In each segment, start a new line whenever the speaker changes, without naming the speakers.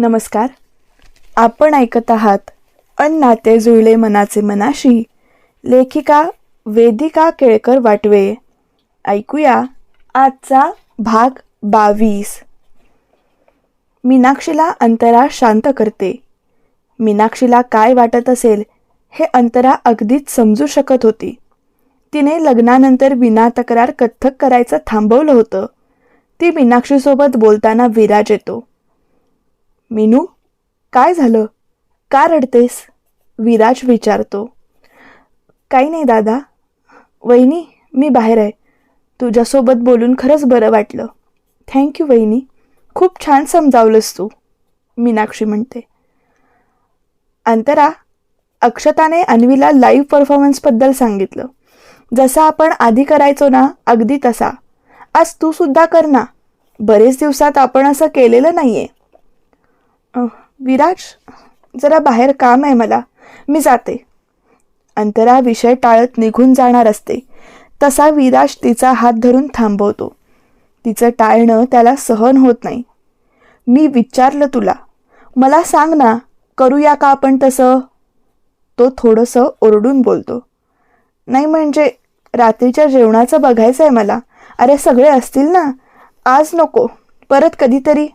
नमस्कार. आपण ऐकत आहात अन्नाते जुळले मनाचे मनाशी लेखिका वेदिका केळकर वाटवे. ऐकूया आजचा भाग बावीस. मीनाक्षीला अंतरा शांत करते. मीनाक्षीला काय वाटत असेल हे अंतरा अगदीच समजू शकत होती. तिने लग्नानंतर विना तक्रार कथ्थक करायचं थांबवलं होतं. ती मीनाक्षीसोबत बोलताना विराज येतो. मीनू काय झालं? का रडतेस? विराज विचारतो. काही नाही दादा. वहिनी मी बाहेर आहे. तुझ्यासोबत बोलून खरंच बरं वाटलं. थँक्यू वहिनी. खूप छान समजावलंस तू मीनाक्षी म्हणते. अंतरा अक्षताने अन्वीला लाईव्ह परफॉर्मन्सबद्दल सांगितलं. जसा आपण आधी करायचो ना अगदी तसा. आज तूसुद्धा कर ना. बरेच दिवसात आपण असं केलेलं नाही आहे विराज जरा बाहेर काम आहे मला. मी जाते. अंतरा विषय टाळत निघून जाणार असते. तसा विराज तिचा हात धरून थांबवतो. तिचं टाळणं त्याला सहन होत नाही. मी विचारलं तुला मला सांग ना करूया का आपण तसं? तो थोडंसं ओरडून बोलतो. नाही म्हणजे रात्रीच्या जेवणाचं बघायचं आहे मला. अरे सगळे असतील ना. आज नको. परत कधीतरी.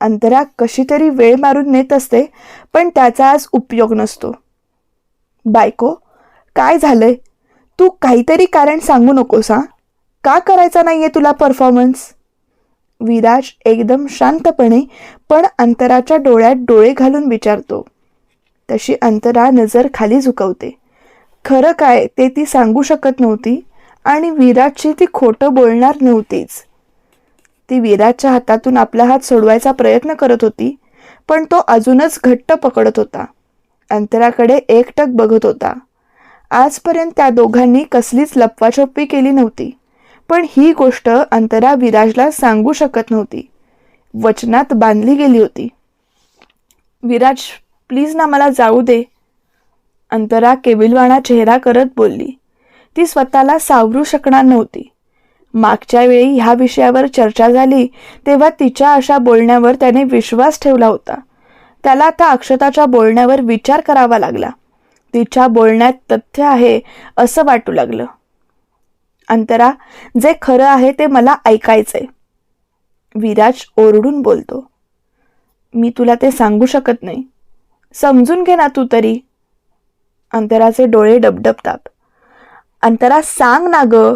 अंतरा कशी तरी वेळ मारून नेत असते पण त्याचा आज उपयोग नसतो. बायको काय झालंय? तू काहीतरी कारण सांगू नकोस हा? का करायचा नाही आहे तुला परफॉर्मन्स विराज एकदम शांतपणे पण अंतराच्या डोळ्यात डोळे घालून विचारतो. तशी अंतरा नजर खाली झुकवते. खरं काय ते ती सांगू शकत नव्हती आणि विराजची ती खोटं बोलणार नव्हतीच. ती विराजच्या हातातून आपला हात सोडवायचा प्रयत्न करत होती पण तो अजूनच घट्ट पकडत होता. अंतराकडे एकटक बघत होता. आजपर्यंत त्या दोघांनी कसलीच लपवाछपी केली नव्हती पण ही गोष्ट अंतरा विराजला सांगू शकत नव्हती. वचनात बांधली गेली होती. विराज प्लीज ना मला जाऊ दे. अंतरा केविलवाणा चेहरा करत बोलली. ती स्वतःला सावरू शकणार नव्हती. मागच्या वेळी ह्या विषयावर चर्चा झाली तेव्हा तिच्या अशा बोलण्यावर त्याने विश्वास ठेवला होता. त्याला आता अक्षताच्या बोलण्यावर विचार करावा लागला. तिच्या बोलण्यात तथ्य आहे असं वाटू लागलं. अंतरा जे खरं आहे ते मला ऐकायचंय. विराज ओरडून बोलतो. मी तुला ते सांगू शकत नाही. समजून घे ना तू तरी. अंतराचे डोळे डबडबतात. अंतरा सांग ना ग.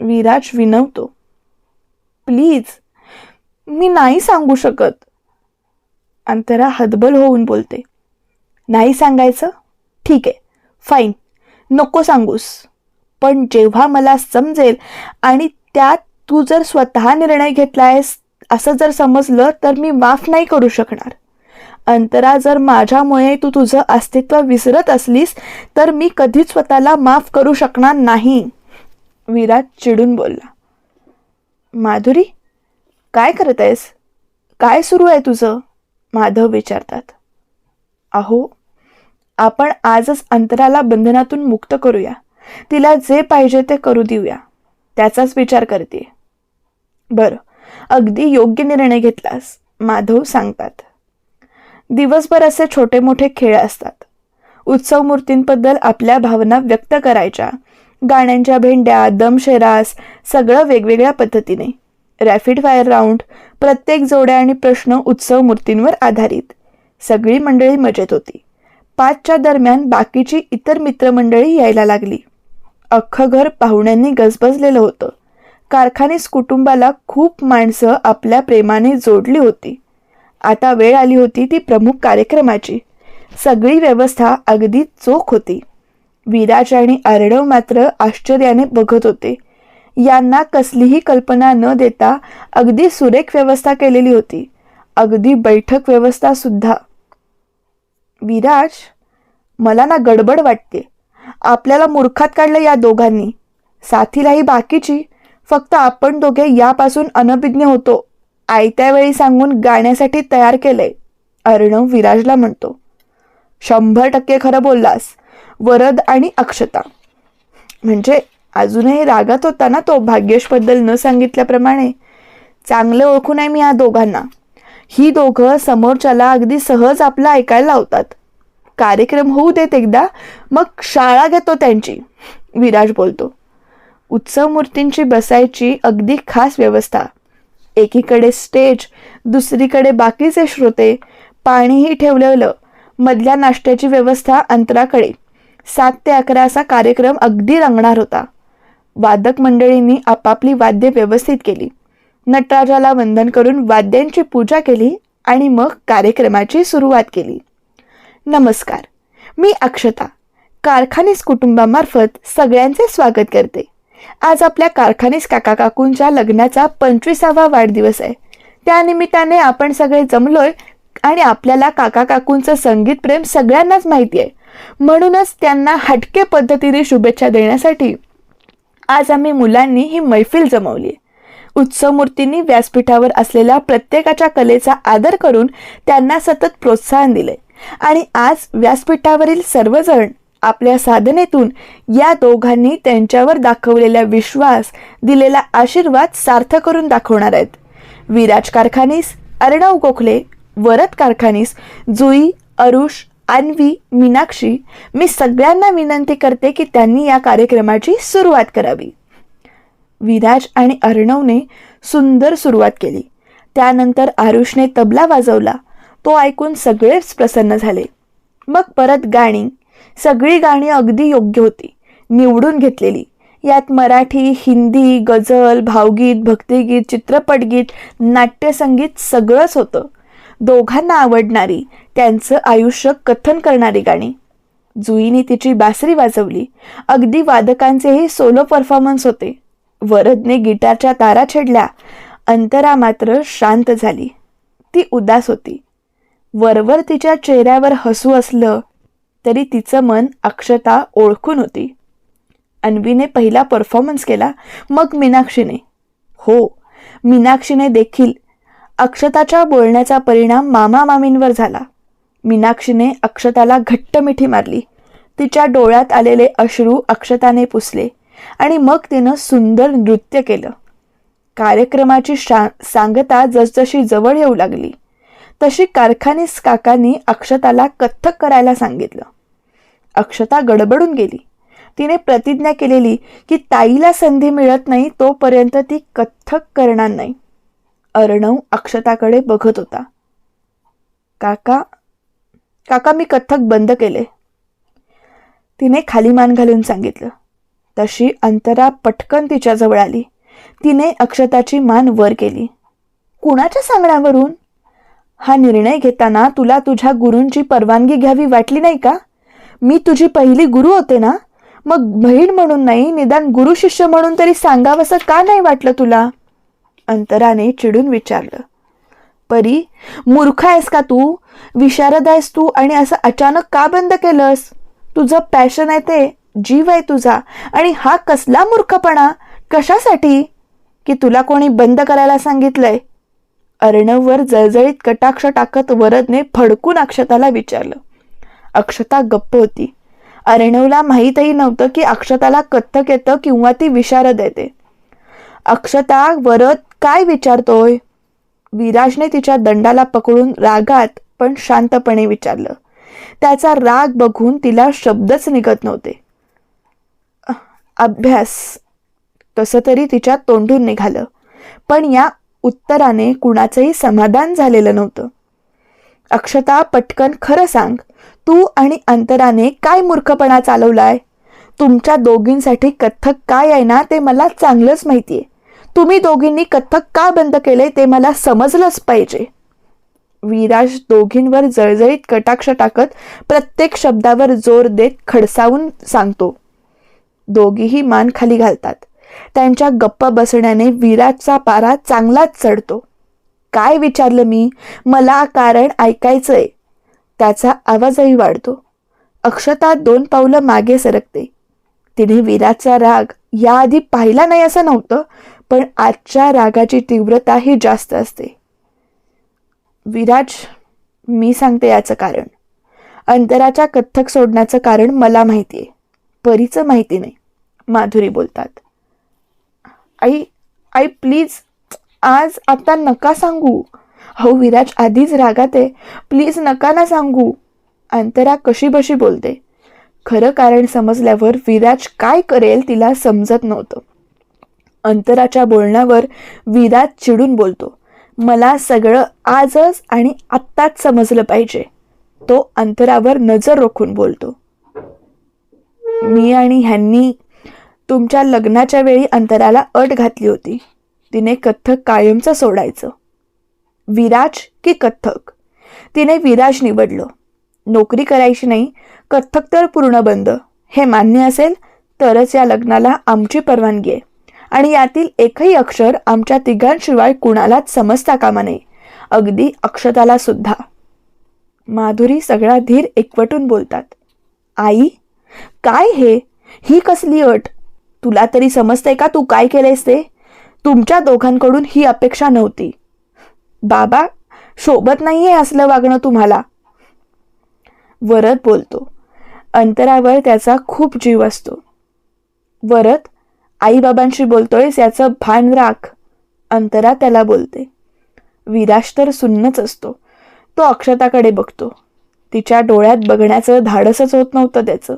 विराज विनवतो. प्लीज मी नाही सांगू शकत. अंतरा हतबल होऊन बोलते. नाही सांगायचं? ठीक आहे फाईन नको सांगूस. पण जेव्हा मला समजेल आणि त्यात तू जर स्वतः निर्णय घेतला आहेस असं जर समजलं तर मी माफ नाही करू शकणार. अंतरा जर माझ्यामुळे तू तुझं अस्तित्व विसरत असलीस तर मी कधीच स्वतःला माफ करू शकणार नाही. विराट चिडून बोलला माधुरी काय करत आहेस? काय सुरू आहे तुझं? माधव विचारतात. अहो आपण आजच अंतराला बंधनातून मुक्त करूया. तिला जे पाहिजे ते करू देऊया. त्याचाच विचार करते. बरं अगदी योग्य निर्णय घेतलास माधव सांगतात. दिवसभर असे छोटे मोठे खेळ असतात. उत्सव मूर्तींबद्दल आपल्या भावना व्यक्त करायच्या. गाण्यांच्या भेंड्या दमशेरास सगळं वेगवेगळ्या पद्धतीने. रॅपिड फायर राऊंड प्रत्येक जोड्या आणि प्रश्न उत्सव मूर्तींवर आधारित. सगळी मंडळी मजेत होती. पाचच्या दरम्यान बाकीची इतर मित्रमंडळी यायला लागली. अख्खं घर पाहुण्यांनी गजबजलेलं होतं. कारखानीस कुटुंबाला खूप माणसं आपल्या प्रेमाने जोडली होती. आता वेळ आली होती ती प्रमुख कार्यक्रमाची. सगळी व्यवस्था अगदी चोख होती. विराज आणि अर्णव मात्र आश्चर्याने बघत होते. यांना कसलीही कल्पना न देता अगदी सुरेख व्यवस्था केलेली होती. अगदी बैठक व्यवस्था सुद्धा. विराज मला ना गडबड वाटते. आपल्याला मूर्खात काढलं या दोघांनी. साथीलाही बाकीची. फक्त आपण दोघे यापासून अनभिज्ञ होतो. आयत्या वेळी सांगून गाण्यासाठी तयार केलंय अर्णव विराजला म्हणतो. शंभर टक्के खरं बोललास. वरद आणि अक्षता. म्हणजे अजूनही रागात होता ना तो भाग्येशबद्दल न सांगितल्याप्रमाणे चांगलं ओळखून आहे मी या दोघांना. ही दोघं समोरच्याला अगदी सहज आपलं ऐकायला लावतात. कार्यक्रम होऊ देत एकदा मग शाळा घेतो त्यांची विराज बोलतो. उत्सव मूर्तींची बसायची अगदी खास व्यवस्था. एकीकडे स्टेज दुसरीकडे बाकीचे श्रोते पाणीही ठेवलेलं मधल्या नाश्त्याची व्यवस्था अंतराकडे. सात ते अकरा असा कार्यक्रम अगदी रंगणार होता. वादक मंडळींनी आपापली वाद्ये व्यवस्थित केली. नटराजाला वंदन करून वाद्यांची पूजा केली आणि मग कार्यक्रमाची सुरुवात केली. नमस्कार मी अक्षता कारखानीस कुटुंबामार्फत सगळ्यांचे स्वागत करते. आज आपल्या कारखानीस काका काकूंच्या लग्नाचा पंचवीसावा वाढदिवस आहे. त्यानिमित्ताने आपण सगळे जमलोय आणि आपल्याला काका काकूंचं संगीत प्रेम सगळ्यांनाच माहिती आहे. म्हणूनच त्यांना हटके पद्धतीने शुभेच्छा देण्यासाठी आज आम्ही मुलांनी ही मैफिल जमवली. उत्सवमूर्तींनी व्यासपीठावर असलेल्या प्रत्येकाच्या कलेचा आदर करून त्यांना सतत प्रोत्साहन दिले. आणि आज व्यासपीठावरील सर्वजण आपल्या साधनेतून या दोघांनी त्यांच्यावर दाखवलेला विश्वास दिलेला आशीर्वाद सार्थ करून दाखवणार आहेत. विराज कारखानीस अर्णव गोखले वरद कारखानीस जुई अरुष अन्वी मीनाक्षी मी सगळ्यांना विनंती करते की त्यांनी या कार्यक्रमाची सुरुवात करावी. विराज आणि अर्णवने सुंदर सुरुवात केली. त्यानंतर आरुषने तबला वाजवला. तो ऐकून सगळेच प्रसन्न झाले. मग परत गाणी. सगळी गाणी अगदी योग्य होती. निवडून घेतलेली. यात मराठी हिंदी गझल भावगीत भक्तिगीत चित्रपटगीत नाट्यसंगीत सगळंच होतं. दोघांना आवडणारी त्यांचं आयुष्य कथन करणारी गाणी. जुईने तिची बासरी वाजवली. अगदी वादकांचेही सोलो परफॉर्मन्स होते. वरदने गिटारच्या तारा छेडल्या. अंतरा मात्र शांत झाली. ती उदास होती. वरवर तिच्या चेहऱ्यावर हसू असलं तरी तिचं मन अक्षता ओळखून होती. अन्वीने पहिला परफॉर्मन्स केला मग मीनाक्षीने. हो मीनाक्षीने देखील अक्षताच्या बोलण्याचा परिणाम मामा मामींवर झाला. मीनाक्षीने अक्षताला घट्ट मिठी मारली. तिच्या डोळ्यात आलेले अश्रू अक्षताने पुसले आणि मग तिनं सुंदर नृत्य केलं. कार्यक्रमाची शा सांगता जसजशी जवळ येऊ लागली तशी कारखानीस काकांनी अक्षताला कथ्थक करायला सांगितलं. अक्षता गडबडून गेली. तिने प्रतिज्ञा केलेली की ताईला संधी मिळत नाही तोपर्यंत ती कथ्थक करणार नाही. अर्णव अक्षताकडे बघत होता. काका काका मी कथ्थक बंद केले. तिने खाली मान घालून सांगितलं. तशी अंतरा पटकन तिच्याजवळ आली. तिने अक्षताची मान वर केली. कुणाच्या सांगण्यावरून? हा निर्णय घेताना तुला तुझ्या गुरूंची परवानगी घ्यावी वाटली नाही का? मी तुझी पहिली गुरु होते ना? मग बहीण म्हणून नाही निदान गुरु शिष्य म्हणून तरी सांगावंसं का नाही वाटलं तुला? अंतराने चिडून विचारलं परी मूर्ख आहेस का तू? विशारद आहेस तू आणि असं अचानक का बंद केलंस? तुझं पॅशन आहे ते जीव आहे तुझा आणि हा कसला मूर्खपणा? कशासाठी? की तुला कोणी बंद करायला सांगितलंय? अर्णववर जळजळीत कटाक्ष टाकत वरदने फडकून अक्षताला विचारलं. अक्षता गप्प होती. अर्णवला माहीतही नव्हतं की अक्षताला कथ्थक येतं किंवा ती विशारद येते. अक्षता वरद काय विचारतोय? विराजने तिच्या दंडाला पकडून रागात पण शांतपणे विचारलं. त्याचा राग बघून तिला शब्दच निघत नव्हते. अभ्यास. तसं तरी तिच्या तोंडून निघालं. पण या उत्तराने कुणाचंही समाधान झालेलं नव्हतं. अक्षता पटकन खरं सांग. तू आणि अंतराने काय मूर्खपणा चालवलाय? तुमच्या दोघींसाठी कथ्थक काय आहे ना ते मला चांगलंच माहितीये. तुम्ही दोघींनी कथ्थक का बंद केले ते मला समजलंच पाहिजे. विराज दोघींवर जळजळीत कटाक्ष टाकत प्रत्येक शब्दावर जोर देत खडसावून सांगतो. दोघीही मान खाली घालतात. त्यांच्या गप्प बसण्याने विराजचा पारा चांगलाच चढतो. काय विचारलं मी? मला कारण ऐकायचंय. त्याचा आवाजही वाढतो. अक्षता दोन पावलं मागे सरकते. तिने विराजचा राग याआधी पाहिला नाही असं नव्हतं पण आजच्या रागाची तीव्रता ही जास्त असते. विराज मी सांगते याचं कारण. अंतराच्या कथ्थक सोडण्याचं कारण मला माहिती आहे. परीचं माहिती नाही. माधुरी बोलतात. आई आई आई प्लीज आज आता नका सांगू. हो विराज आधीच रागात आहे. प्लीज नका ना सांगू. अंतरा कशी बशी बोलते. खरं कारण समजल्यावर विराज काय करेल तिला समजत नव्हतं. अंतराच्या बोलण्यावर विराज चिडून बोलतो मला सगळं आजच आणि आत्ताच समजलं पाहिजे तो अंतरावर नजर रोखून बोलतो. मी आणि ह्यांनी तुमच्या लग्नाच्या वेळी अंतराला अट घातली होती. तिने कथ्थक कायमचं सोडायचं. विराज की कथ्थक? तिने विराज निवडलं. नोकरी करायची नाही कथ्थक तर पूर्ण बंद. हे मान्य असेल तरच या लग्नाला आमची परवानगी आहे. आणि यातील एकही अक्षर आमच्या तिघांशिवाय कुणालाच समजता कामा नये. अगदी अक्षताला सुद्धा. माधुरी सगळा धीर एकवटून बोलतात. आई काय हे? ही कसली अट? तुला तरी समजते का तू काय केलंयस ते? तुमच्या दोघांकडून ही अपेक्षा नव्हती. बाबा शोभत नाहीये असलं वागणं तुम्हाला. वरद बोलतो. अंतरावर त्याचा खूप जीव असतो. वरद आईबाबांशी बोलतोयस याचं भान राख. अंतरा त्याला बोलते. विराश तर सुन्नच असतो. तो अक्षताकडे बघतो. तिच्या डोळ्यात बघण्याचं धाडसच होत नव्हतं त्याचं.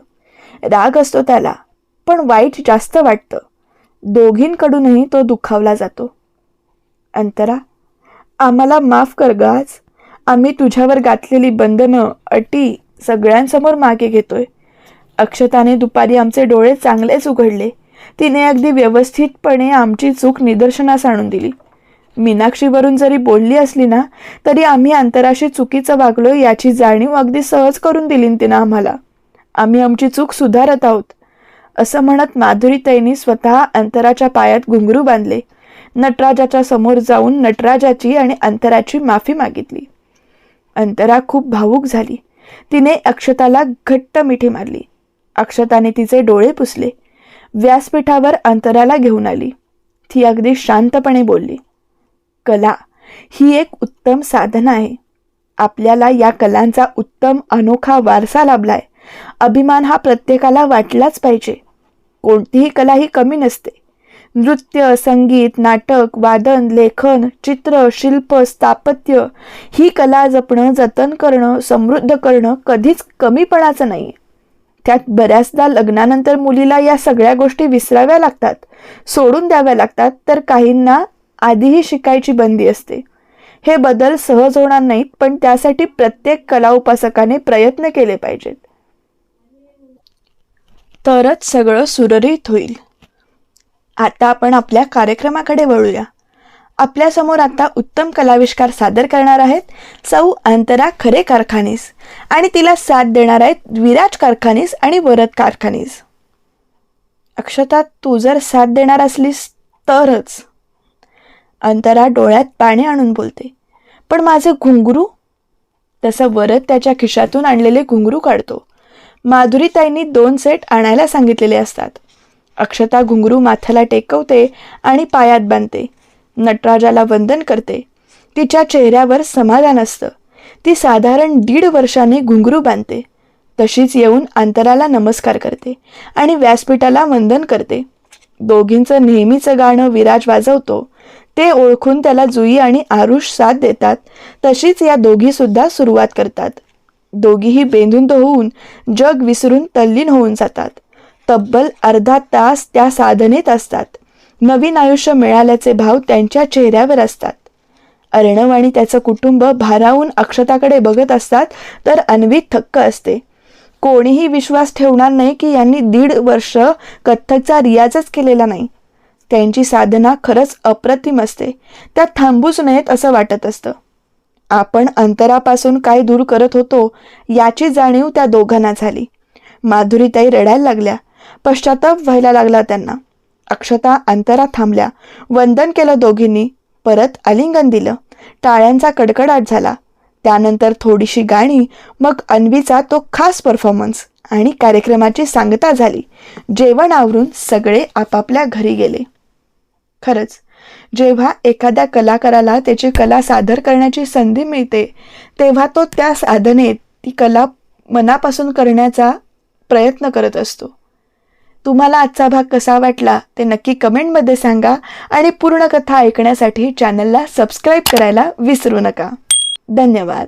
राग असतो त्याला पण वाईट जास्त वाटतं. दोघींकडूनही तो दुखावला जातो. अंतरा आम्हाला माफ कर ग आज. आम्ही तुझ्यावर घातलेली बंधनं अटी सगळ्यांसमोर मागे घेतोय. अक्षताने दुपारी आमचे डोळे चांगलेच उघडले. तिने अगदी व्यवस्थितपणे आमची चूक निदर्शनास आणून दिली. मीनाक्षीवरून जरी बोलली असली ना तरी आम्ही अंतराशी चुकीचं वागलो याची जाणीव अगदी सहज करून दिली तिनं आम्हाला. आम्ही आमची चूक सुधारत आहोत. असं म्हणत माधुरीताईंनी स्वतः अंतराच्या पायात घुंगरू बांधले. नटराजाच्या समोर जाऊन नटराजाची आणि अंतराची माफी मागितली. अंतरा खूप भावूक झाली. तिने अक्षताला घट्ट मिठी मारली. अक्षताने तिचे डोळे पुसले. व्यासपीठावर अंतराला घेऊन आली. ती अगदी शांतपणे बोलली कला ही एक उत्तम साधना आहे. आपल्याला या कलांचा उत्तम अनोखा वारसा लाभलाय. अभिमान हा प्रत्येकाला वाटलाच पाहिजे. कोणतीही कला ही कमी नसते. नृत्य संगीत नाटक वादन लेखन चित्र शिल्प स्थापत्य ही कला जपणं जतन करणं समृद्ध करणं कधीच कमीपणाचं नाही त्यात बऱ्याचदा लग्नानंतर मुलीला या सगळ्या गोष्टी विसराव्या लागतात सोडून द्याव्या लागतात तर काहींना आधीही शिकायची बंदी असते. हे बदल सहज होणार नाहीत पण त्यासाठी प्रत्येक कला उपासकाने प्रयत्न केले पाहिजेत. तरच सगळं सुरळीत होईल. आता आपण आपल्या कार्यक्रमाकडे वळूया. आपल्यासमोर आता उत्तम कलाविष्कार सादर करणार आहेत सौ अंतरा खरे कारखानीस. आणि तिला साथ देणार आहेत विराज कारखानीस आणि वरद कारखानीस. अक्षता तू जर साथ देणार असलीस तरच. अंतरा डोळ्यात पाणी आणून बोलते. पण माझे घुंगरू? तसं वरद त्याच्या खिशातून आणलेले घुंगरू काढतो. माधुरीताईंनी दोन सेट आणायला सांगितलेले असतात. अक्षता घुंगरू माथ्याला टेकवते आणि पायात बांधते. नटराजाला वंदन करते. तिच्या चेहऱ्यावर समाधान असतं. ती साधारण दीड वर्षाने घुंगरू बांधते. तशीच येऊन अंतराला नमस्कार करते आणि व्यासपीठाला वंदन करते. दोघींचं नेहमीचं गाणं विराज वाजवतो. ते ओळखून त्याला जुई आणि आरुष साथ देतात. तशीच या दोघीसुद्धा सुरुवात करतात. दोघीही बेंधून होऊन जग विसरून तल्लीन होऊन जातात. तब्बल अर्धा तास त्या साधनेत असतात. नवीन आयुष्य मिळाल्याचे भाव त्यांच्या चेहऱ्यावर असतात. अर्णव आणि त्याचं कुटुंब भारावून अक्षताकडे बघत असतात तर अन्वी थक्क असते. कोणीही विश्वास ठेवणार नाही की यांनी दीड वर्ष कथ्थकचा रियाजच केलेला नाही. त्यांची साधना खरंच अप्रतिम असते. त्यात थांबूच नयेत असं वाटत असतं. आपण अंतरापासून काय दूर करत होतो याची जाणीव त्या दोघांना झाली. माधुरीताई रडायला लागल्या. पश्चाताप व्हायला लागला त्यांना. अक्षता अंतरा थांबल्या. वंदन केलं दोघींनी. परत आलिंगन दिलं. टाळ्यांचा कडकडाट झाला. त्यानंतर थोडीशी गाणी मग अन्वीचा तो खास परफॉर्मन्स आणि कार्यक्रमाची सांगता झाली. जेवण आवरून सगळे आपापल्या घरी गेले. खरंच जेव्हा एखाद्या कलाकाराला त्याची कला सादर करण्याची संधी मिळते तेव्हा तो त्या साधनेत ती कला मनापासून करण्याचा प्रयत्न करत असतो. तुम्हाला आजचा भाग कसा वाटला ते नक्की कमेंटमध्ये सांगा आणि पूर्ण कथा ऐकण्यासाठी चॅनलला सबस्क्राईब करायला विसरू नका. धन्यवाद.